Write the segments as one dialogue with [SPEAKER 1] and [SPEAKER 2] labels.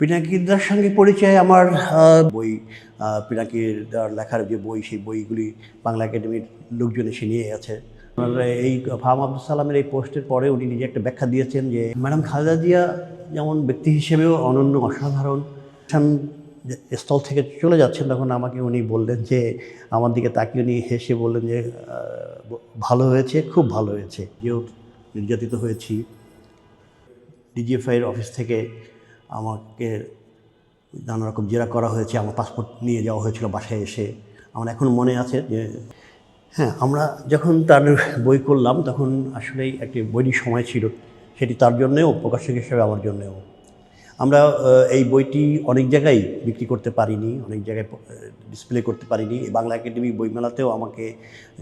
[SPEAKER 1] পিনাকিদার সঙ্গে পরিচয় আমার বই পিনাকির লেখার যে বই, সেই বইগুলি বাংলা একাডেমির লোকজন এসে নিয়ে গেছে। এই ফাহাম আব্দুল সালামের এই পোস্টের পরে উনি নিজে একটা ব্যাখ্যা দিয়েছেন যে, ম্যাডাম খালেদা জিয়া যেমন ব্যক্তি হিসেবেও অনন্য, অসাধারণ স্থল থেকে চলে যাচ্ছেন, তখন আমাকে উনি বললেন যে, আমার দিকে তাকিয়ে উনি হেসে বললেন যে ভালো হয়েছে, খুব ভালো হয়েছে। যেহেতু নির্যাতিত হয়েছি, ডিজিএফআইয়ের অফিস থেকে আমাকে নানা রকম জেরা করা হয়েছে, আমার পাসপোর্ট নিয়ে যাওয়া হয়েছিল বাসায় এসে। আমার এখন মনে আছে যে হ্যাঁ আমরা যখন তার বই করলাম, তখন আসলেই একটি বইটির সময় ছিল। সেটি তার জন্যেও, প্রকাশক হিসেবে আমার জন্যেও। আমরা এই বইটি অনেক জায়গায় বিক্রি করতে পারিনি, অনেক জায়গায় ডিসপ্লে করতে পারিনি। বাংলা একাডেমি বইমেলাতেও আমাকে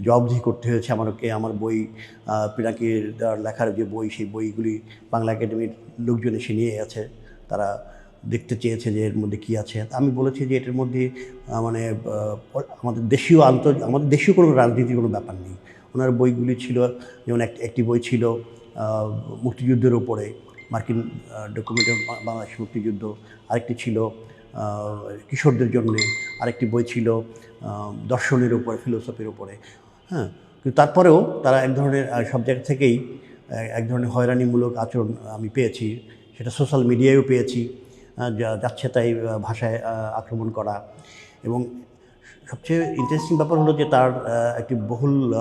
[SPEAKER 1] জবাবদিহি করতে হয়েছে। আমাকে আমার বই পিনাকির লেখার যে বই, সেই বইগুলি বাংলা একাডেমির লোকজন এসে নিয়ে গেছে। তারা দেখতে চেয়েছে যে এর মধ্যে কী আছে। আমি বলেছি যে এটার মধ্যে মানে আমাদের দেশীয় আন্তর, আমাদের দেশীয় কোনো রাজনীতির কোনো ব্যাপার নেই। ওনার বইগুলি ছিল, যেমন এক- একটি বই ছিল মুক্তিযুদ্ধের ওপরে মার্কিন ডকুমেন্ট, বাংলাদেশ মুক্তিযুদ্ধ। আরেকটি ছিল কিশোরদের জন্যে। আরেকটি বই ছিল দর্শনের উপরে, ফিলোসফির উপরে। হ্যাঁ কিন্তু তারপরেও তারা এক ধরনের সব জায়গা থেকেই এক ধরনের হয়রানিমূলক আচরণ আমি পেয়েছি। সেটা সোশ্যাল মিডিয়ায়ও পেয়েছি যা- যাচ্ছে তাই ভাষায় আক্রমণ করা। এবং সবচেয়ে ইন্টারেস্টিং ব্যাপার হলো যে তার একটি বহুল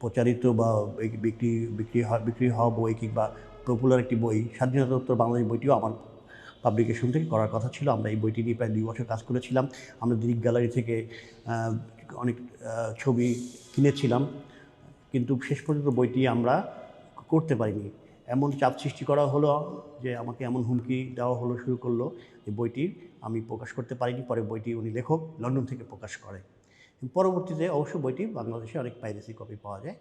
[SPEAKER 1] প্রচারিত বা বিক্রি বিক্রি হওয়া বিক্রি হওয়া বই কিংবা পপুলার একটি বই, স্বাধীনতা উত্তর বাংলাদেশ বইটিও আমার পাবলিকেশন থেকে করার কথা ছিল। আমরা এই বইটি নিয়ে প্রায় দুই বছর কাজ করেছিলাম। আমরা দিক গ্যালারি থেকে অনেক ছবি কিনেছিলাম। কিন্তু শেষ পর্যন্ত বইটি আমরা করতে পারিনি। এমন চাপ সৃষ্টি করা হলো যে আমাকে এমন হুমকি দেওয়া হলো, শুরু করল। যে বইটি আমি প্রকাশ করতে পারিনি। পরে বইটি উনি লেখক লন্ডন থেকে প্রকাশ করে। পরবর্তীতে অবশ্য বইটি বাংলাদেশে অনেক পাইরেসি কপি পাওয়া যায়।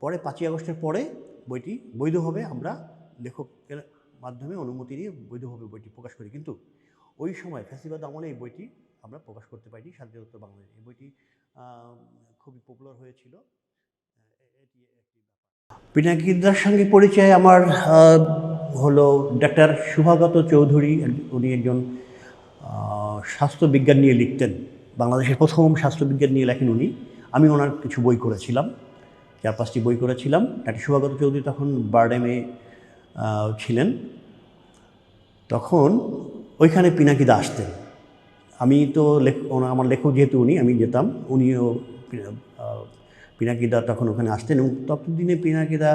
[SPEAKER 1] পরে পাঁচই আগস্টের পরে বইটি বৈধভাবে আমরা লেখকের মাধ্যমে অনুমতি নিয়ে বৈধভাবে বইটি প্রকাশ করি। কিন্তু ওই সময় ফ্যাসিবাদ আমলে এই বইটি আমরা প্রকাশ করতে পারিনি। স্বাধীনতা বাংলাদেশ। এই বইটি খুবই পপুলার হয়েছিল। পিনাকিদার সঙ্গে পরিচয় আমার হলো ডাক্তার শুভাগত চৌধুরী উনি একজন স্বাস্থ্যবিজ্ঞান নিয়ে লিখতেন। বাংলাদেশের প্রথম স্বাস্থ্যবিজ্ঞান নিয়ে লেখেন উনি। আমি ওনার কিছু বই করেছিলাম, চার পাঁচটি বই করেছিলাম। ডাক্তার শুভাগত চৌধুরী তখন বারডেমে ছিলেন। তখন ওইখানে পিনাকিদা আসতেন। আমি তো লেখ আমার লেখক যেহেতু উনি, আমি যেতাম, উনিও পিনাকিদা তখন ওখানে আসতেন এবং ততদিনে পিনাকিদা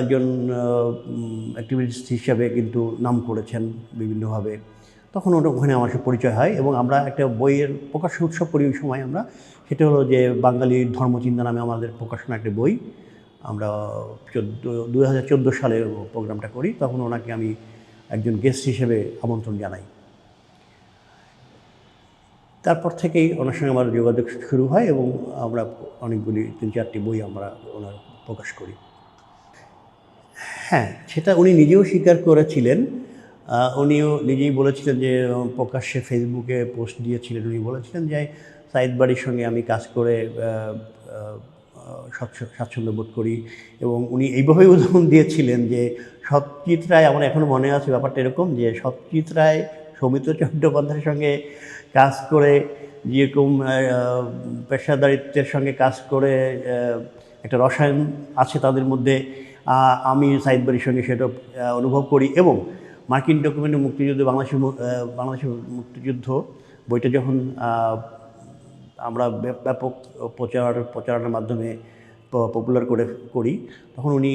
[SPEAKER 1] একজন অ্যাক্টিভিস্ট হিসাবে কিন্তু নাম করেছেন বিভিন্নভাবে। তখন ওটা ওখানে আমার সাথে পরিচয় হয় এবং আমরা একটা বইয়ের প্রকাশ উৎসব করি ওই সময় আমরা। সেটা হলো যে বাঙালি ধর্মচিন্তা নামে আমাদের প্রকাশনা একটা বই। আমরা চোদ্দ দু সালে প্রোগ্রামটা করি। তখন ওনাকে আমি একজন গেস্ট হিসেবে আমন্ত্রণ জানাই। তারপর থেকেই ওনার সঙ্গে আমার যোগাযোগ শুরু হয় এবং আমরা অনেকগুলি, তিন চারটি বই আমরা ওনার প্রকাশ করি। হ্যাঁ সেটা উনি নিজেও স্বীকার করেছিলেন। উনিও নিজেই বলেছিলেন যে প্রকাশ্যে ফেসবুকে পোস্ট দিয়েছিলেন। উনি বলেছিলেন যে, সাইদ বাড়ির সঙ্গে আমি কাজ করে স্বাচ্ছন্দ্য বোধ করি এবং উনি এইভাবেই উদাহরণ দিয়েছিলেন যে সত্যজিৎ রায় আমার এখনও মনে আছে ব্যাপারটা এরকম যে সত্যজিৎ রায় সৌমিত্র চট্টোপাধ্যায়ের সঙ্গে কাজ করে, যেরকম পেশাদারিত্বের সঙ্গে কাজ করে একটা রসায়ন আছে তাদের মধ্যে আমি সাইদ বাড়ির সঙ্গে সেটা অনুভব করি এবং মার্কিন ডকুমেন্টে মুক্তিযুদ্ধ, বাংলাদেশের বাংলাদেশের মুক্তিযুদ্ধ, বইটা যখন আমরা ব্যাপক প্রচার, প্রচারণার মাধ্যমে পপুলার করে করি, তখন উনি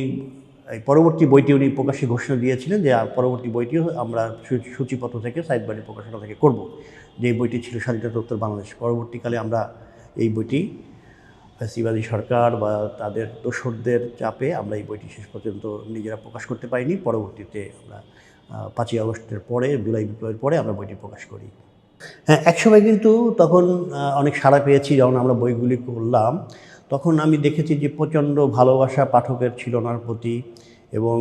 [SPEAKER 1] পরবর্তী বইটি উনি প্রকাশে ঘোষণা দিয়েছিলেন যে পরবর্তী বইটিও আমরা সূচিপত্র থেকে সাইদবাড়ির প্রকাশনা থেকে করব। যে বইটি ছিল স্বাধীনতা উত্তর বাংলাদেশ। পরবর্তীকালে আমরা এই বইটি, ফ্যাসিবাদী সরকার বা তাদের দোসরদের চাপে আমরা এই বইটি শেষ পর্যন্ত নিজেরা প্রকাশ করতে পারিনি। পরবর্তীতে আমরা পাঁচই আগস্টের পরে, জুলাই, বিপ্লবের পরে আমরা বইটি প্রকাশ করি। হ্যাঁ একসময় কিন্তু তখন অনেক সাড়া পেয়েছি যখন আমরা বইগুলি করলাম। তখন আমি দেখেছি যে প্রচণ্ড ভালোবাসা পাঠকের ছিল ওনার প্রতি এবং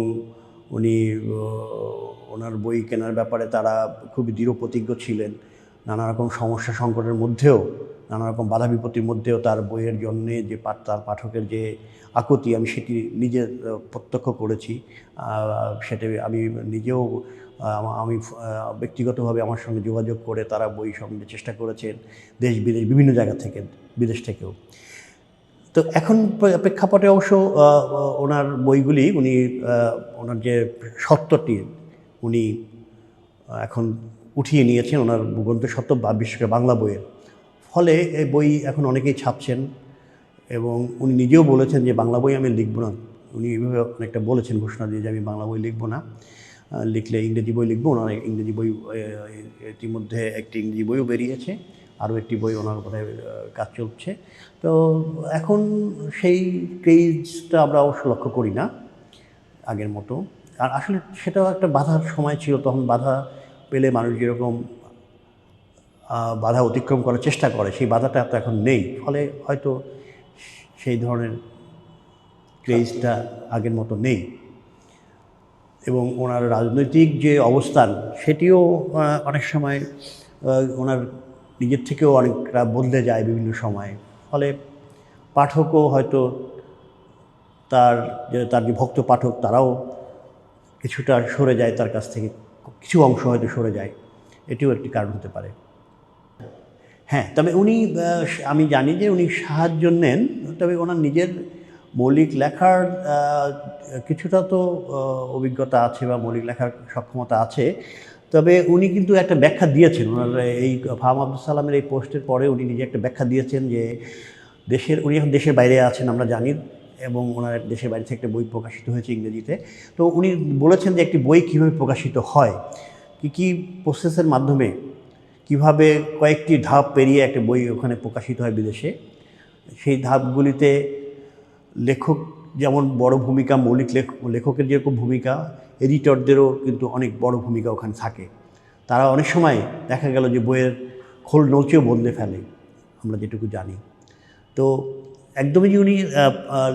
[SPEAKER 1] উনি ওনার বই কেনার ব্যাপারে তারা খুবই দৃঢ় প্রতিজ্ঞ ছিলেন। নানা রকম সমস্যা সংকটের মধ্যেও, নানা রকম বাধা বিপত্তির মধ্যেও তার বইয়ের জন্যে যে তার পাঠকের যে আকুতি আমি সেটি নিজে প্রত্যক্ষ করেছি। সেটা আমি নিজেও আমি ব্যক্তিগতভাবে আমার সঙ্গে যোগাযোগ করে তারা বই সংগ্রহের চেষ্টা করেছেন দেশ, বিদেশ, বিভিন্ন জায়গা থেকে, বিদেশ থেকেও। তো এখন প্রেক্ষাপটে অবশ্য ওনার বইগুলি, উনি ওনার যে সত্যটি, উনি এখন উঠিয়ে নিয়েছেন, ওনার গ্রন্থের সত্য বা বিশেষ করে বাংলা বইয়ের। ফলে এই বই এখন অনেকেই ছাপছেন এবং উনি নিজেও বলেছেন যে, বাংলা বই আমি লিখব না। উনি এইভাবে অনেকটা বলেছেন ঘোষণা দিয়ে যে, আমি বাংলা বই লিখব না। লিখলে ইংরেজি বই লিখব, ওনার ইংরেজি বই ইতিমধ্যে একটি ইংরেজি বইও বেরিয়েছে। আরও একটি বই ওনার আহ, কাজ চলছে। তো এখন সেই ক্রেজটা আমরা অবশ্য লক্ষ্য করি না আগের মতো। আর আসলে সেটাও একটা বাধার সময় ছিল তখন বাধা পেলে মানুষ যেরকম বাধা অতিক্রম করার চেষ্টা করে সেই বাধাটা তো এখন নেই। ফলে হয়তো সেই ধরনের ক্রেজটা আগের মতো নেই। এবং ওনার রাজনৈতিক যে অবস্থান সেটিও অনেক সময় ওনার নিজের থেকেও অনেকটা বদলে যায় বিভিন্ন সময়ে। ফলে পাঠকও হয়তো তার যে তার যে ভক্ত পাঠক তারাও কিছুটা সরে যায় তার কাছ থেকে, কিছু অংশ হয়তো সরে যায়। এটিও একটি কারণ হতে পারে। হ্যাঁ তবে উনি আমি জানি যে উনি সাহায্য নেন, তবে ওনার নিজের মৌলিক লেখার কিছুটা তো অভিজ্ঞতা আছে বা মৌলিক লেখার সক্ষমতা আছে। তবে উনি কিন্তু একটা ব্যাখ্যা দিয়েছেন, ওনার এই ফাহাম আব্দুল সালামের এই পোস্টের পরে উনি নিজে একটা ব্যাখ্যা দিয়েছেন যে দেশের, উনি এখন দেশের বাইরে আছেন আমরা জানি, এবং ওনার দেশের বাইরে থেকে একটা বই প্রকাশিত হয়েছে ইংরেজিতে। তো উনি বলেছেন যে একটি বই কীভাবে প্রকাশিত হয়, কী কী প্রসেসের মাধ্যমে কীভাবে কয়েকটি ধাপ পেরিয়ে একটা বই ওখানে প্রকাশিত হয় বিদেশে, সেই ধাপগুলিতে লেখক যেমন বড় ভূমিকা মৌলিক লেখ- লেখকের যেরকম ভূমিকা, এডিটরদেরও কিন্তু অনেক বড় ভূমিকা ওখানে থাকে। তারা অনেক সময় দেখা গেল যে বইয়ের খোল নলচেও বদলে ফেলে, আমরা যেটুকু জানি। তো একদমই যে উনি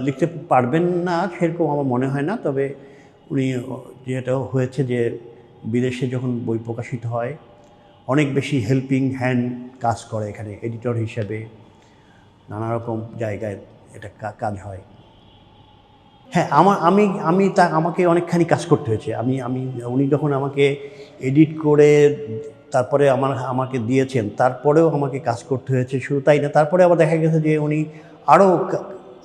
[SPEAKER 1] লিখতে পারবেন না সেরকম আমার মনে হয় না, তবে উনি, যেটা হয়েছে যে বিদেশে যখন বই প্রকাশিত হয়, অনেক বেশি হেল্পিং হ্যান্ড কাজ করে এখানে, এডিটর হিসেবে। নানা রকম জায়গায় এটা কাজ হয়। হ্যাঁ আমার, আমি আমি তা, আমাকে অনেকখানি কাজ করতে হয়েছে। আমি আমি, উনি যখন আমাকে এডিট করে তারপরে আমার, আমাকে দিয়েছেন, তারপরেও আমাকে কাজ করতে হয়েছে শুধু তাই না, তারপরে আবার দেখা গেছে যে উনি আরও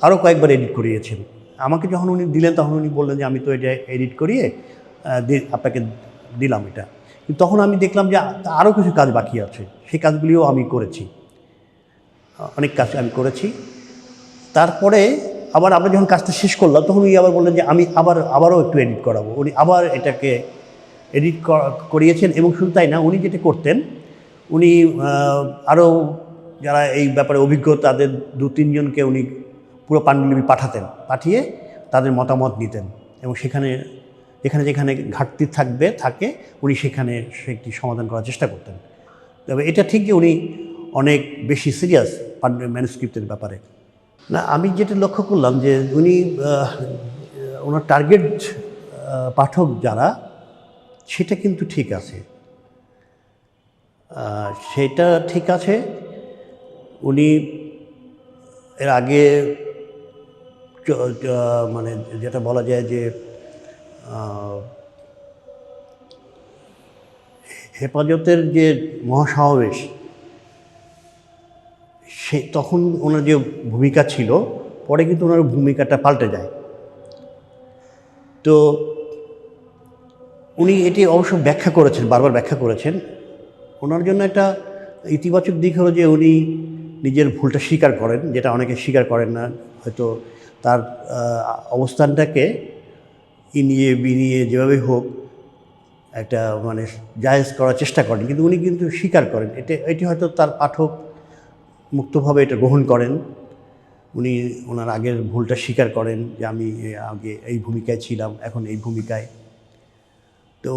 [SPEAKER 1] আরও কয়েকবার এডিট করিয়েছেন। আমাকে যখন উনি দিলেন, তখন উনি বললেন যে, আমি তো এটা এডিট করিয়ে আপনাকে দিলাম এটা। তখন আমি দেখলাম যে, আরও কিছু কাজ বাকি আছে। সেই কাজগুলিও আমি করেছি। অনেক কাজ আমি করেছি। তারপরে আবার আমরা যখন কাজটা শেষ করলাম, তখন উনি আবার বললেন যে, আমি আবার, আবারও একটু এডিট করাবো। উনি আবার এটাকে এডিট করিয়েছেন এবং শুধু তাই না, উনি যেটা করতেন, উনি আরও যারা এই ব্যাপারে অভিজ্ঞ, তাদের দু তিনজনকে উনি পুরো পাণ্ডুলিপি পাঠাতেন, পাঠিয়ে তাদের মতামত নিতেন এবং সেখানে, যেখানে যেখানে ঘাটতি থাকবে, থাকে, উনি সেখানে সেটি সমাধান করার চেষ্টা করতেন। তবে এটা ঠিক যে উনি অনেক বেশি সিরিয়াস ম্যানুস্ক্রিপ্টের ব্যাপারে। না, আমি যেটা লক্ষ্য করলাম যে উনি ওনার টার্গেট পাঠক যারা, সেটা কিন্তু ঠিক আছে। সেটা ঠিক আছে। উনি এর আগে মানে যেটা বলা যায় যে হেফাজতের যে মহাসমাবেশ সে তখন ওনার যে ভূমিকা ছিল, পরে কিন্তু ওনার ভূমিকাটা পাল্টে যায়। তো উনি এটি অবশ্য ব্যাখ্যা করেছেন, বারবার ব্যাখ্যা করেছেন। ওনার জন্য একটা ইতিবাচক দিক হলো যে উনি নিজের ভুলটা স্বীকার করেন, যেটা অনেকে স্বীকার করেন না। হয়তো তার অবস্থানটাকে ইনিয়ে বিনিয়ে যেভাবেই হোক একটা মানে জায়েজ করার চেষ্টা করেন, কিন্তু উনি কিন্তু স্বীকার করেন। এটা, এটি হয়তো তার পাঠক মুক্তভাবে এটা গ্রহণ করেন। উনি ওনার আগের ভুলটা স্বীকার করেন যে আমি আগে এই ভূমিকায় ছিলাম, এখন এই ভূমিকায়। তো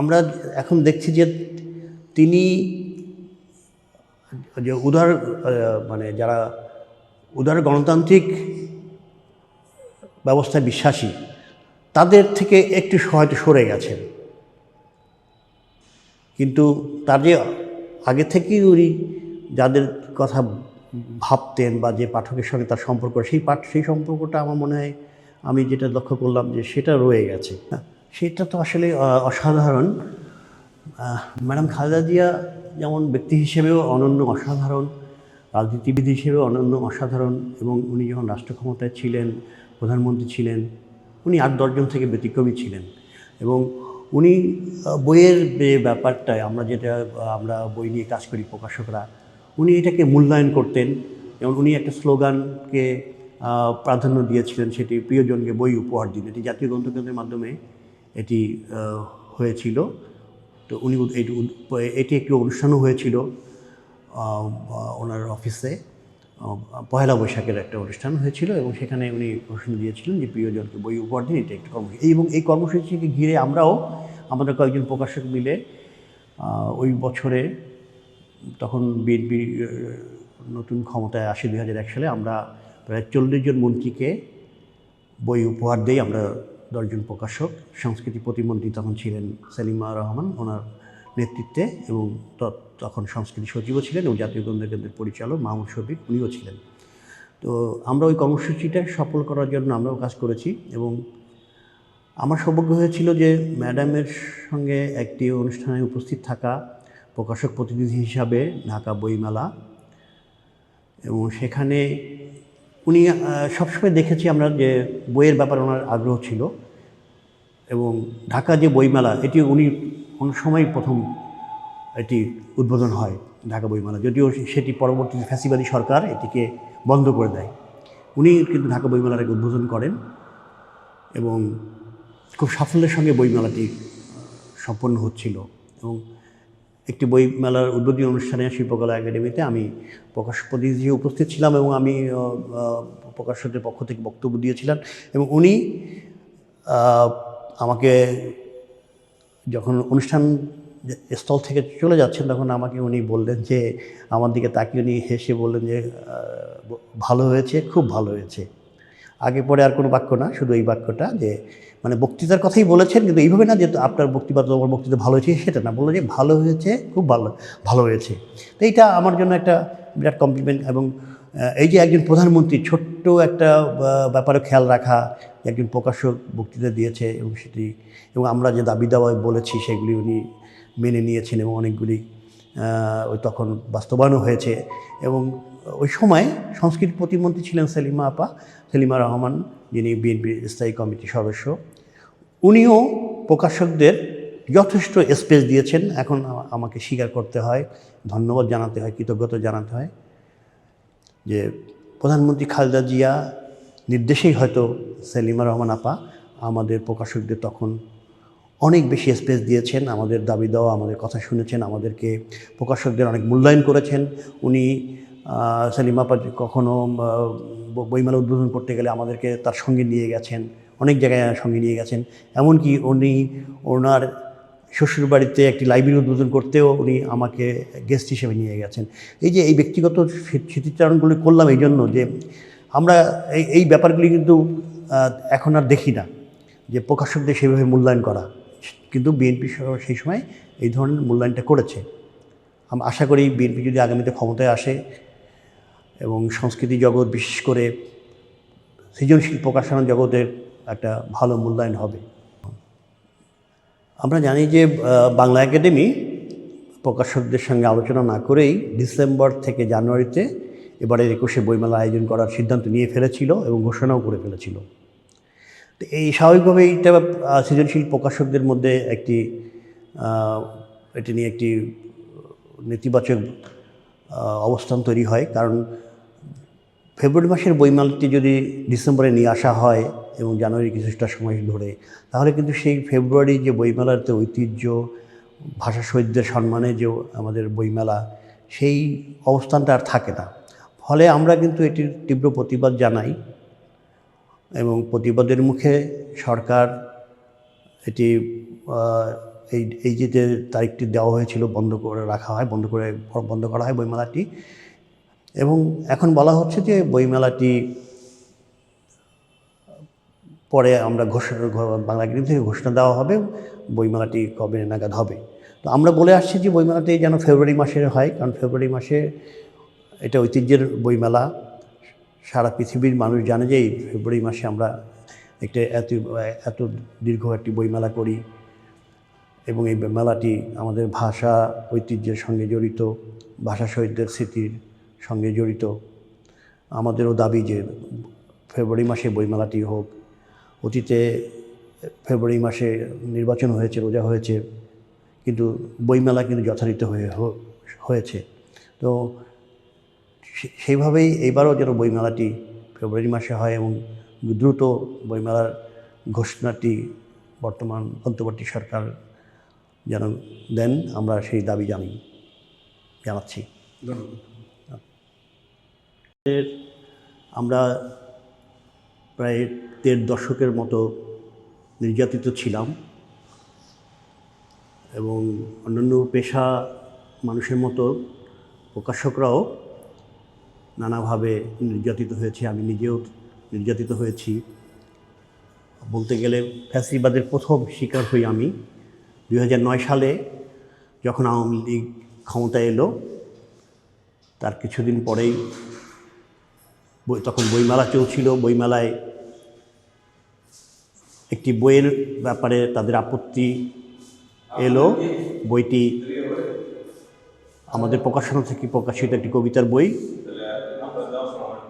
[SPEAKER 1] আমরা এখন দেখছি যে তিনি যে উদার মানে যারা উদার গণতান্ত্রিক ব্যবস্থায় বিশ্বাসী, তাদের থেকে একটু হয়তো সরে গেছেন। কিন্তু তার যে আগে থেকেই উনি যাদের কথা ভাবতেন বা যে পাঠকের সঙ্গে তার সম্পর্ক, সেই পাঠ, সেই সম্পর্কটা আমার মনে হয় আমি যেটা লক্ষ্য করলাম যে সেটা রয়ে গেছে। সেটা তো আসলে অসাধারণ। ম্যাডাম খালেদা জিয়া যেমন ব্যক্তি হিসেবেও অনন্য অসাধারণ, রাজনীতিবিদ হিসেবেও অনন্য অসাধারণ এবং উনি যখন রাষ্ট্র ক্ষমতায় ছিলেন, প্রধানমন্ত্রী ছিলেন, উনি আট দশজন থেকে ব্যতিক্রমী ছিলেন এবং উনি বইয়ের যে ব্যাপারটায় আমরা যেটা, আমরা বই নিয়ে কাজ করি প্রকাশকরা উনি এটাকে মূল্যায়ন করতেন এবং উনি একটা স্লোগানকে প্রাধান্য দিয়েছিলেন সেটি প্রিয়জনকে বই উপহার দিন এটি জাতীয় গ্রন্থকেন্দ্রের মাধ্যমে এটি হয়েছিল। তো উনি এটি একটি অনুষ্ঠানও হয়েছিল ওনার অফিসে। পয়লা বৈশাখের একটা অনুষ্ঠান হয়েছিল এবং সেখানে উনি ঘোষণা দিয়েছিলেন যে প্রিয়জনকে বই উপহার দিন, এটা একটি কর্মসূচি। এবং এই কর্মসূচিকে ঘিরে আমরাও, আমাদের কয়েকজন প্রকাশক মিলে ওই বছরে তখন বিএনপি নতুন ক্ষমতায় আসে দুই হাজার এক সালে। আমরা প্রায় চল্লিশ জন মন্ত্রীকে বই উপহার দিই, আমরা দশজন প্রকাশক। সংস্কৃতি প্রতিমন্ত্রী তখন ছিলেন সেলিমা রহমান, ওনার নেতৃত্বে এবং তখন সংস্কৃতি সচিবও ছিলেন এবং জাতীয় গ্রন্থ কেন্দ্রের পরিচালক মাহমুদ শফিক, উনিও ছিলেন। তো আমরা ওই কর্মসূচিটা সফল করার জন্য আমরাও কাজ করেছি এবং আমার সৌভাগ্য হয়েছিল যে ম্যাডামের সঙ্গে একটি অনুষ্ঠানে উপস্থিত থাকা প্রকাশক প্রতিনিধি হিসাবে ঢাকা বইমেলা। এবং সেখানে উনি সবসময় দেখেছি আমরা যে বইয়ের ব্যাপারে ওনার আগ্রহ ছিল। এবং ঢাকা যে বইমেলা, এটি উনি কোনো সময় প্রথম এটি উদ্বোধন হয় ঢাকা বইমেলা, যদিও সেটি পরবর্তী ফ্যাসিবাদী সরকার এটিকে বন্ধ করে দেয়। উনি কিন্তু ঢাকা বইমেলাটাকে উদ্বোধন করেন এবং খুব সাফল্যের সঙ্গে বইমেলাটি সম্পন্ন হচ্ছিল। এবং একটি বই মেলার উদ্বোধনী অনুষ্ঠানে শিল্পকলা একাডেমিতে আমি প্রকাশক প্রতিনিধি উপস্থিত ছিলাম এবং আমি প্রকাশকদের পক্ষ থেকে বক্তব্য দিয়েছিলাম এবং উনি আমাকে যখন অনুষ্ঠান স্থল থেকে চলে যাচ্ছেন তখন আমাকে উনি বললেন যে, আমার দিকে তাকিয়ে উনি হেসে বললেন যে ভালো হয়েছে, খুব ভালো হয়েছে। আগে পরে আর কোনো বাক্য না, শুধু এই বাক্যটা যে মানে বক্তৃতার কথাই বলেছেন, কিন্তু এইভাবে না যে আপনার বক্তৃতা তোমার বক্তৃতা ভালো হয়েছে, সেটা না। বলল যে ভালো হয়েছে, খুব ভালো ভালো হয়েছে। তো এইটা আমার জন্য একটা বিরাট কমপ্লিমেন্ট এবং এই যে একজন প্রধানমন্ত্রী, ছোট্ট একটা ব্যাপারে খেয়াল রাখা একজন প্রকাশক বক্তৃতা দিয়েছে এবং সেটি, এবং আমরা যে দাবি দাওয়া বলেছি, সেগুলি উনি মেনে নিয়েছেন এবং অনেকগুলি ওই তখন বাস্তবায়নও হয়েছে। এবং ওই সময় সংস্কৃতি প্রতিমন্ত্রী ছিলেন সেলিমা আপা, সেলিমা রহমান, যিনি বিএনপির স্থায়ী কমিটির সদস্য। উনিও প্রকাশকদের যথেষ্ট স্পেস দিয়েছেন। এখন আমাকে স্বীকার করতে হয়, ধন্যবাদ জানাতে হয়, কৃতজ্ঞতা জানাতে হয় যে প্রধানমন্ত্রী খালেদা জিয়া নির্দেশেই হয়তো সেলিমা রহমান আপা আমাদের প্রকাশকদের তখন অনেক বেশি স্পেস দিয়েছেন। আমাদের দাবি দেওয়া আমাদের কথা শুনেছেন, আমাদেরকে প্রকাশকদের অনেক মূল্যায়ন করেছেন। উনি আহ, সেলিমা আপা কখনও বইমেলা উদ্বোধন করতে গেলে আমাদেরকে তার সঙ্গে নিয়ে গেছেন অনেক জায়গায় সঙ্গে নিয়ে গেছেন। এমনকি উনি ওনার শ্বশুরবাড়িতে একটি লাইব্রেরি উদ্বোধন করতেও উনি আমাকে গেস্ট হিসেবে নিয়ে গেছেন। এই যে এই ব্যক্তিগত স্মৃ- স্মৃতিচারণগুলি করলাম এই জন্য যে আমরা এই এই ব্যাপারগুলি কিন্তু এখন আর দেখি না যে প্রকাশকদের সেভাবে মূল্যায়ন করা। কিন্তু বিএনপি সেই সময় এই ধরনের মূল্যায়নটা করেছে। আমি আশা করি বিএনপি যদি আগামীতে ক্ষমতায় আসে এবং সংস্কৃতি জগৎ বিশেষ করে সৃজনশীল প্রকাশনা জগতের একটা ভালো মূল্যায়ন হবে। আমরা জানি যে বাংলা একাডেমি প্রকাশকদের সঙ্গে আলোচনা না করেই ডিসেম্বর থেকে জানুয়ারিতে এবারের একুশে বইমেলা আয়োজন করার সিদ্ধান্ত নিয়ে ফেলেছিল এবং ঘোষণাও করে ফেলেছিল। তো এই স্বাভাবিকভাবে এইটা সৃজনশীল প্রকাশকদের মধ্যে একটি এটি নিয়ে একটি নেতিবাচক অবস্থান তৈরি হয়। কারণ ফেব্রুয়ারি মাসের বইমেলাটি যদি ডিসেম্বরে নিয়ে আসা হয় এবং জানুয়ারি কিছুটা সময় ধরে, তাহলে কিন্তু সেই ফেব্রুয়ারি যে বইমেলার যে ঐতিহ্য, ভাষা শহীদদের সম্মানে যে আমাদের বইমেলা সেই অবস্থানটা আর থাকে না। ফলে আমরা কিন্তু এটির তীব্র প্রতিবাদ জানাই এবং প্রতিবাদের মুখে সরকার এটি এই এই যে যে তারিখটি দেওয়া হয়েছিল, বন্ধ করে রাখা হয়, বন্ধ করে, বন্ধ করা হয় বইমেলাটি এবং এখন বলা হচ্ছে যে বইমেলাটি পরে আমরা ঘোষণা, বাংলা একাডেমি থেকে ঘোষণা দেওয়া হবে বইমেলাটি কবে নাগাদ হবে। তো আমরা বলে আসছি যে বইমেলাটি যেন ফেব্রুয়ারি মাসে হয়, কারণ ফেব্রুয়ারি মাসে এটা ঐতিহ্যের বইমেলা। সারা পৃথিবীর মানুষ জানে যে এই ফেব্রুয়ারি মাসে আমরা একটা এত এত দীর্ঘ একটি বইমেলা করি এবং এই মেলাটি আমাদের ভাষা, ঐতিহ্যের সঙ্গে জড়িত, ভাষা শহীদদের স্মৃতির সঙ্গে জড়িত। আমাদেরও দাবি যে ফেব্রুয়ারি মাসে বইমেলাটি হোক, অতীতে ফেব্রুয়ারি মাসে নির্বাচন হয়েছে, রোজা হয়েছে, কিন্তু বইমেলা কিন্তু যথারীত হয়ে হয়েছে। তো সেইভাবেই এইবারও যেন বইমেলাটি ফেব্রুয়ারি মাসে হয় এবং দ্রুত বইমেলার ঘোষণাটি বর্তমান অন্তর্বর্তী সরকার যেন দেন, আমরা সেই দাবি জানি, জানাচ্ছি। আমরা প্রায় দেড় দশকের মতো নির্যাতিত ছিলাম এবং অন্যান্য পেশা মানুষের মতো প্রকাশকরাও নানাভাবে নির্যাতিত হয়েছে। আমি নিজেও নির্যাতিত হয়েছি। বলতে গেলে ফ্যাসিবাদের প্রথম শিকার হই আমি। দুই হাজার নয় সালে যখন আওয়ামী লীগ ক্ষমতায় এলো, তার কিছুদিন পরেই তখন বইমেলা চলছিল। বইমেলায় একটি বইয়ের ব্যাপারে তাদের আপত্তি এলো। বইটি আমাদের প্রকাশনা থেকে প্রকাশিত একটি কবিতার বই।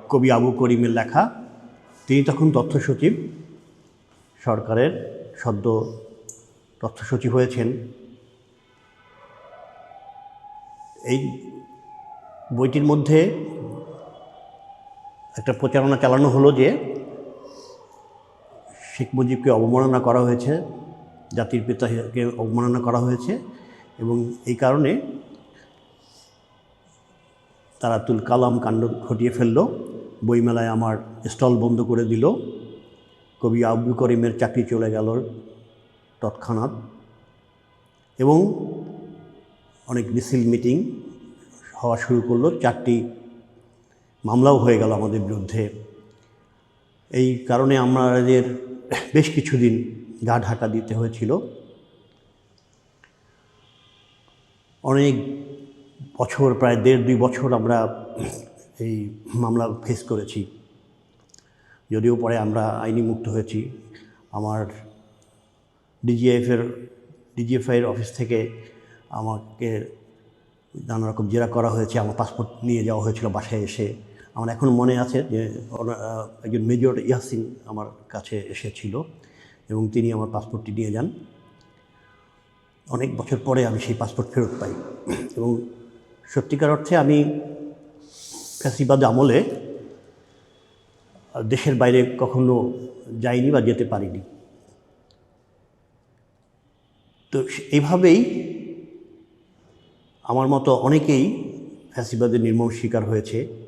[SPEAKER 1] কবি আবু করিমের লেখা। তিনি তখন তথ্য সচিব। সরকারের সদ্য তথ্য সচিব হয়েছেন। এই বইটির মধ্যে একটা প্রচারণা চালানো হলো যে শেখ মুজিবকে অবমাননা করা হয়েছে, জাতির পিতাকে অবমাননা করা হয়েছে এবং এই কারণে তারা তুল কালাম কাণ্ড ঘটিয়ে ফেলল, বইমেলায় আমার স্টল বন্ধ করে দিল, কবি আব্দুল করিমের চাকরি চলে গেল তৎক্ষণাৎ এবং অনেক মিছিল মিটিং হওয়া শুরু করল, চারটি মামলাও হয়ে গেল আমাদের বিরুদ্ধে। এই কারণে আমাদের বেশ কিছুদিন গা ঢাকা দিতে হয়েছিল। অনেক বছর, প্রায় দেড় দুই বছর আমরা এই মামলা ফেস করেছি। যদিও পরে আমরা আইনি মুক্ত হয়েছি। আমার ডিজিএফের ডিজিএফআইয়ের অফিস থেকে আমাকে নানা রকম জেরা করা হয়েছে। আমার পাসপোর্ট নিয়ে যাওয়া হয়েছিল বাসায় এসে। আমার এখন মনে আছে যে একজন মেজর ইয়াসিন আমার কাছে এসেছিল এবং তিনি আমার পাসপোর্টটি নিয়ে যান। অনেক বছর পরে আমি সেই পাসপোর্ট ফেরত পাই। এবং সত্যিকার অর্থে আমি ফ্যাসিবাদ আমলে দেশের বাইরে কখনো যাইনি বা যেতে পারিনি। তো এইভাবেই আমার মতো অনেকেই ফ্যাসিবাদের নির্মম শিকার হয়েছে।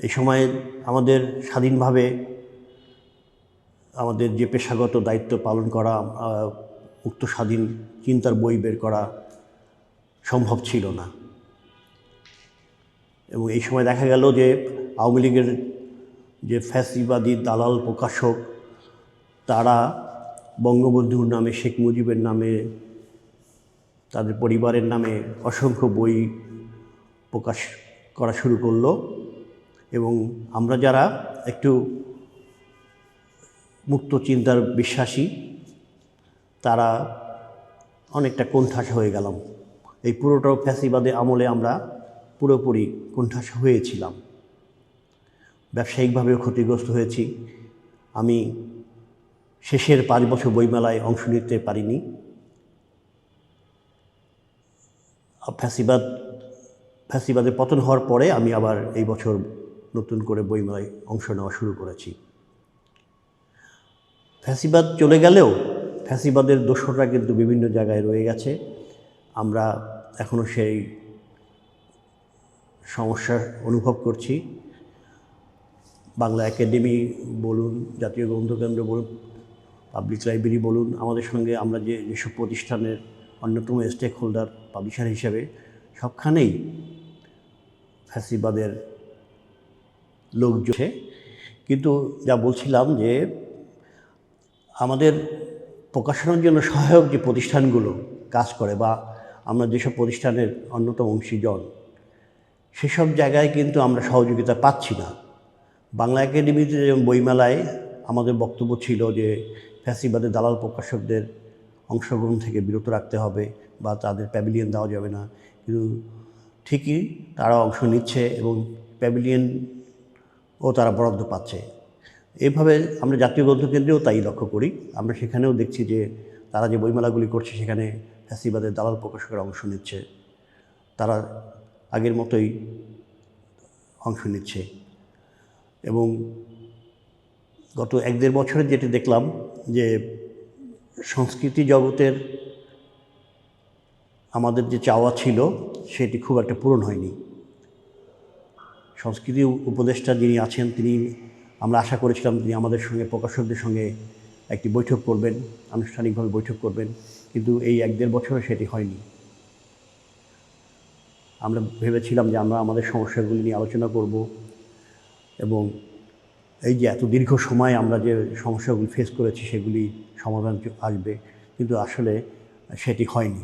[SPEAKER 1] এই সময়ে আমাদের স্বাধীনভাবে আমাদের যে পেশাগত দায়িত্ব পালন করা উক্ত স্বাধীন চিন্তার বই বের করা সম্ভব ছিল না। এবং এই সময় দেখা গেল যে আওয়ামী লীগের যে ফ্যাসিবাদী দালাল প্রকাশক, তারা বঙ্গবন্ধুর নামে, শেখ মুজিবের নামে, তাদের পরিবারের নামে অসংখ্য বই প্রকাশ করা শুরু করল। এবং আমরা যারা একটু মুক্ত চিন্তার বিশ্বাসী, তারা অনেকটা কোণঠাসা হয়ে গেলাম। এই পুরোটাও ফ্যাসিবাদে আমলে আমরা পুরোপুরি কোণঠাসা হয়েছিলাম। ব্যবসায়িকভাবেও ক্ষতিগ্রস্ত হয়েছি। আমি শেষের পাঁচ বছর বইমেলায় অংশ নিতে পারিনি। ফ্যাসিবাদ, ফ্যাসিবাদের পতন হওয়ার পরে আমি আবার এই বছর নতুন করে বইমেলায় অংশ নেওয়া শুরু করেছি। ফ্যাসিবাদ চলে গেলেও ফ্যাসিবাদের দোষররা কিন্তু বিভিন্ন জায়গায় রয়ে গেছে। আমরা এখনও সেই সমস্যা অনুভব করছি। বাংলা একাডেমি বলুন, জাতীয় গ্রন্থকেন্দ্র বলুন, পাবলিক লাইব্রেরি বলুন, আমাদের সঙ্গে আমরা যে যেসব প্রতিষ্ঠানের অন্যতম স্টেক হোল্ডার পাবলিশার হিসেবে, সবখানেই ফ্যাসিবাদের লোক জোছে কিন্তু যা বলছিলাম যে আমাদের প্রকাশনার জন্য সহায়ক যে প্রতিষ্ঠানগুলো কাজ করে বা আমরা যেসব প্রতিষ্ঠানের অন্যতম অংশীজন, সেসব জায়গায় কিন্তু আমরা সহযোগিতা পাচ্ছি না। বাংলা একাডেমিতে যেমন বইমেলায় আমাদের বক্তব্য ছিল যে ফ্যাসিবাদের দালাল প্রকাশকদের অংশগ্রহণ থেকে বিরত রাখতে হবে বা তাদের প্যাভিলিয়ন দেওয়া যাবে না। কিন্তু ঠিকই তারা অংশ নিচ্ছে এবং প্যাভিলিয়ন ও তারা বরাদ্দ পাচ্ছে। এভাবে আমরা জাতীয় গ্রন্থকেন্দ্রেও তাই লক্ষ্য করি। আমরা সেখানেও দেখছি যে তারা যে বইমেলাগুলি করছে, সেখানে ফ্যাসিবাদের দালাল প্রকাশকের অংশ নিচ্ছে। তারা আগের মতোই অংশ নিচ্ছে। এবং গত এক দেড় বছরে যেটি দেখলাম যে সংস্কৃতি জগতের আমাদের যে চাওয়া ছিল, সেটি খুব একটা পূরণ হয়নি। সংস্কৃতি উপদেষ্টা যিনি আছেন, তিনি আমরা আশা করেছিলাম তিনি আমাদের সঙ্গে, প্রকাশকদের সঙ্গে একটি বৈঠক করবেন, আনুষ্ঠানিকভাবে বৈঠক করবেন, কিন্তু এই এক দেড় বছরে সেটি হয়নি। আমরা ভেবেছিলাম যে আমরা আমাদের সমস্যাগুলি নিয়ে আলোচনা করব এবং এই যে এত দীর্ঘ সময় আমরা যে সমস্যাগুলি ফেস করেছি, সেগুলি সমাধান আসবে, কিন্তু আসলে সেটি হয়নি।